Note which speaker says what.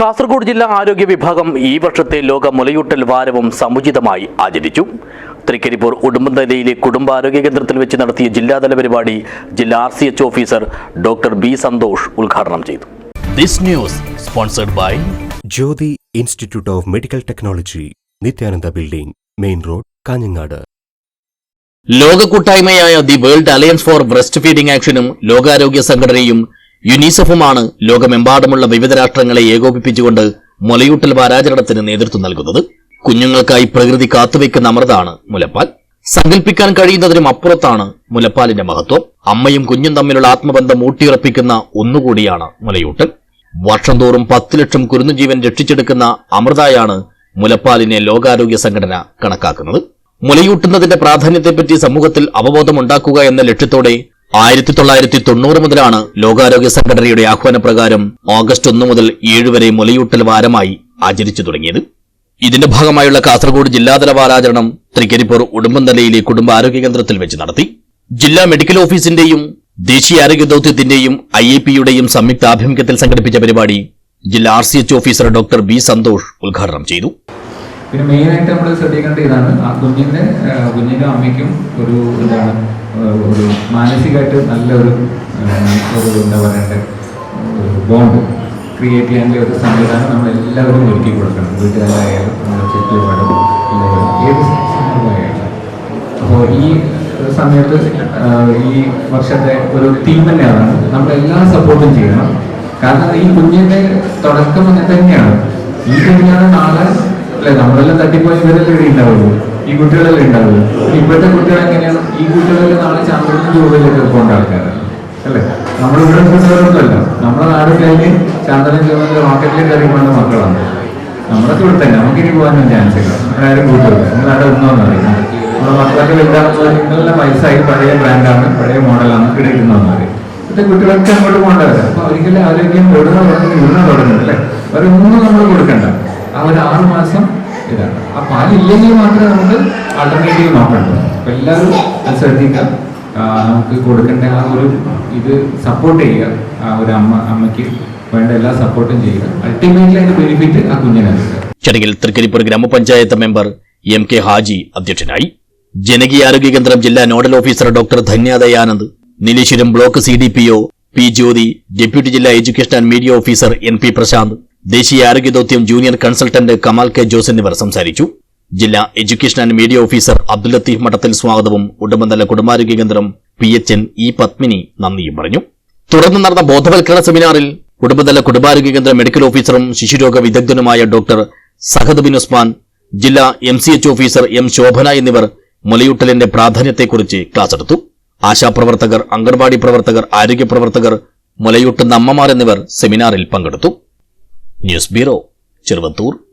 Speaker 1: കാസർഗോഡ് ജില്ലാ ആരോഗ്യ വിഭാഗം ഈ വർഷത്തെ ലോക മുലയൂട്ടൽ വാരവും സമുചിതമായി ആചരിച്ചു. തൃക്കരിപ്പൂർ ഉടുമ്പന്തലയിലെ കുടുംബാരോഗ്യ കേന്ദ്രത്തിൽ വെച്ച് നടത്തിയ ജില്ലാതല പരിപാടി ജില്ലാ R C H officer doctor B Santhosh ഉദ്ഘാടനം ചെയ്തു. This news sponsored by
Speaker 2: Jyothi institute of medical technology Nithyananda building main road Kanhangad.
Speaker 1: ലോക കൂട്ടായ്മയായ the world alliance for breast feeding ആക്ഷനും ലോകാരോഗ്യ സംഘടനയും യുനിസെഫുമാണ് ലോകമെമ്പാടുമുള്ള വിവിധ രാഷ്ട്രങ്ങളെ ഏകോപിപ്പിച്ചുകൊണ്ട് മുലയൂട്ടൽ വാരാചരണത്തിന് നേതൃത്വം നൽകുന്നത്. കുഞ്ഞുങ്ങൾക്കായി പ്രകൃതി കാത്തുവെക്കുന്ന അമൃതാണ് മുലപ്പാൽ. സങ്കല്പിക്കാൻ കഴിയുന്നതിനും അപ്പുറത്താണ് മുലപ്പാലിന്റെ മഹത്വം. അമ്മയും കുഞ്ഞും തമ്മിലുള്ള ആത്മബന്ധം ഊട്ടിയുറപ്പിക്കുന്ന ഒന്നുകൂടിയാണ് മുലയൂട്ടൽ. വർഷം തോറും പത്ത് ലക്ഷം കുരുന്നുജീവൻ രക്ഷിച്ചെടുക്കുന്ന അമൃതായാണ് മുലപ്പാലിനെ ലോകാരോഗ്യ സംഘടന കണക്കാക്കുന്നത്. മുലയൂട്ടുന്നതിന്റെ പ്രാധാന്യത്തെപ്പറ്റി സമൂഹത്തിൽ അവബോധമുണ്ടാക്കുക എന്ന ലക്ഷ്യത്തോടെ ആയിരത്തി തൊള്ളായിരത്തി തൊണ്ണൂറ് മുതലാണ് ലോകാരോഗ്യ സംഘടനയുടെ ആഹ്വാനപ്രകാരം ഓഗസ്റ്റ് ഒന്ന് മുതൽ ഏഴ് വരെ മുലയൂട്ടൽ വാരമായി ആചരിച്ചു തുടങ്ങിയത്. ഇതിന്റെ ഭാഗമായുള്ള കാസർഗോഡ് ജില്ലാതല വാരാചരണം തൃക്കരിപ്പൂർ ഉടുമ്പന്തലയിലെ കുടുംബാരോഗ്യ കേന്ദ്രത്തിൽ വെച്ച് നടത്തി. ജില്ലാ മെഡിക്കൽ ഓഫീസിന്റെയും ദേശീയ ആരോഗ്യ ദൌത്യത്തിന്റെയും ഐ എ പിയുടെയും സംയുക്ത ആഭിമുഖ്യത്തിൽ സംഘടിപ്പിച്ച പരിപാടി ജില്ലാ R C H officer doctor B Santhosh ഉദ്ഘാടനം ചെയ്തു.
Speaker 3: പിന്നെ മെയിനായിട്ട് നമ്മൾ ശ്രദ്ധിക്കേണ്ട ഇതാണ്. ആ കുഞ്ഞിന്റെ കുഞ്ഞിന്റെ അമ്മയ്ക്കും ഒരു ആ, ഒരു മാനസികമായിട്ട് നല്ലൊരു ഒരു എന്താ പറയണ്ടേ ബോണ്ട് ക്രിയേറ്റ് ചെയ്യാനുള്ള ഒരു സംവിധാനം നമ്മൾ എല്ലാവരും ഒരുക്കി കൊടുക്കണം. വീട്ടുകാരായാലും നമ്മുടെ ചുറ്റുപാടും ഏത് സന്ദർഭമായാലും അപ്പോൾ ഈ സമയത്ത് ഈ വർഷത്തെ ഒരു തീം തന്നെയാണ്. നമ്മൾ എല്ലാ സപ്പോർട്ടും ചെയ്യണം. കാരണം ഈ കുഞ്ഞിന്റെ തുടക്കം അങ്ങനെ തന്നെയാണ്. ഈ കുഞ്ഞാണ് നാളെ അല്ലെ നമ്മളെല്ലാം തട്ടിപ്പോയി ഇവരെല്ലാം ഇവിടെ ഉണ്ടാവുള്ളൂ. ഈ കുട്ടികളെല്ലാം ഉണ്ടാവുക? ഇപ്പോഴത്തെ കുട്ടികൾ എങ്ങനെയാണ്? ഈ കുട്ടികളെല്ലാം നാളെ ചാമ്പലിന് രൂപയിലൊക്കെ പോകേണ്ട ആൾക്കാരാണ്. അല്ലേ? നമ്മളിവിടെ കുട്ടികളൊന്നുമല്ല നമ്മുടെ നാട് കഴിഞ്ഞ് ചാന്തനം ചുവന്ന റോക്കറ്റിൽ കയറി പോകുന്ന മക്കളാണ്. നമ്മുടെ ഇവിടെ തന്നെ. നമുക്കിനി പോകാനും ചാൻസ് ഇല്ല. ആരും കൂട്ടില്ല നിങ്ങളവിടെ ഒന്നും അറിയാം നമ്മുടെ മക്കളൊക്കെ വലുതാകുമ്പോൾ നിങ്ങളുടെ വയസ്സായി പഴയ ബ്രാൻഡാണ് പഴയ മോഡലാണ് കിടക്കുന്നതെന്ന് അറിയാം ഇപ്പോഴത്തെ കുട്ടികളൊക്കെ അങ്ങോട്ട് പോകേണ്ടവരാ അപ്പൊ ഒരിക്കലും ആരോഗ്യം ഇടുന്ന തുടങ്ങി ഇടുന്ന തുടങ്ങുന്നത് അല്ലേ അവരൊന്നും നമ്മൾ കൊടുക്കണ്ട. ആ ഒരു ആറ് മാസം ഇതാണ് ആ പാലില്ലെങ്കിൽ മാത്രമേ നമുക്ക് ആൾട്ടർനേറ്റീവ് നോക്കണ്ടു അപ്പൊ എല്ലാവരും അത് ശ്രദ്ധിക്കുക. നമുക്ക് കൊടുക്കേണ്ട ആ ഒരു ഇത് സപ്പോർട്ട് ചെയ്യുക. ഒരു അമ്മ അമ്മയ്ക്ക് വേണ്ട എല്ലാ സപ്പോർട്ടും ചെയ്യുക. അൾട്ടിമേറ്റ്ലി അതിന്റെ ബെനിഫിറ്റ് ആ കുഞ്ഞിനെ കിട്ടുക
Speaker 1: ചടങ്ങിൽ തൃക്കരിപ്പൂർ ഗ്രാമപഞ്ചായത്ത് മെമ്പർ എം കെ ഹാജി അധ്യക്ഷനായി. ജനകീയ ആരോഗ്യ കേന്ദ്രം ജില്ലാ nodal officer doctor Dhanya Dayanand Nileshwaram block C D P O P Jyothi deputy ജില്ലാ education and media officer N P Prashanth ദേശീയ ആരോഗ്യ ദൌത്യം junior consultant Kamal K Jose എന്നിവർ സംസാരിച്ചു. ജില്ലാ education and media officer Abdul Latheef Madathil സ്വാഗതവും ഉടുമ്പന്തല കുടുംബാരോഗ്യ കേന്ദ്രം P H N E Padmini നന്ദിയും പറഞ്ഞു. തുടർന്ന് നടന്ന ബോധവൽക്കരണ സെമിനാറിൽ കുടുംബതല കുടുംബാരോഗ്യ കേന്ദ്ര മെഡിക്കൽ ഓഫീസറും ശിശുരോഗ വിദഗ്ധനുമായ ഡോക്ടർ സഹദ് ബിൻ ഉസ്മാൻ ജില്ലാ M C H officer M Shobhana എന്നിവർ മുലയൂട്ടലിന്റെ പ്രാധാന്യത്തെക്കുറിച്ച് ക്ലാസ് എടുത്തു. ആശാപ്രവർത്തകർ അംഗൻവാടി പ്രവർത്തകർ ആരോഗ്യ പ്രവർത്തകർ മുലയൂട്ടുന്ന അമ്മമാർ എന്നിവർ സെമിനാറിൽ പങ്കെടുത്തു. Newsbeetle, Сервантур,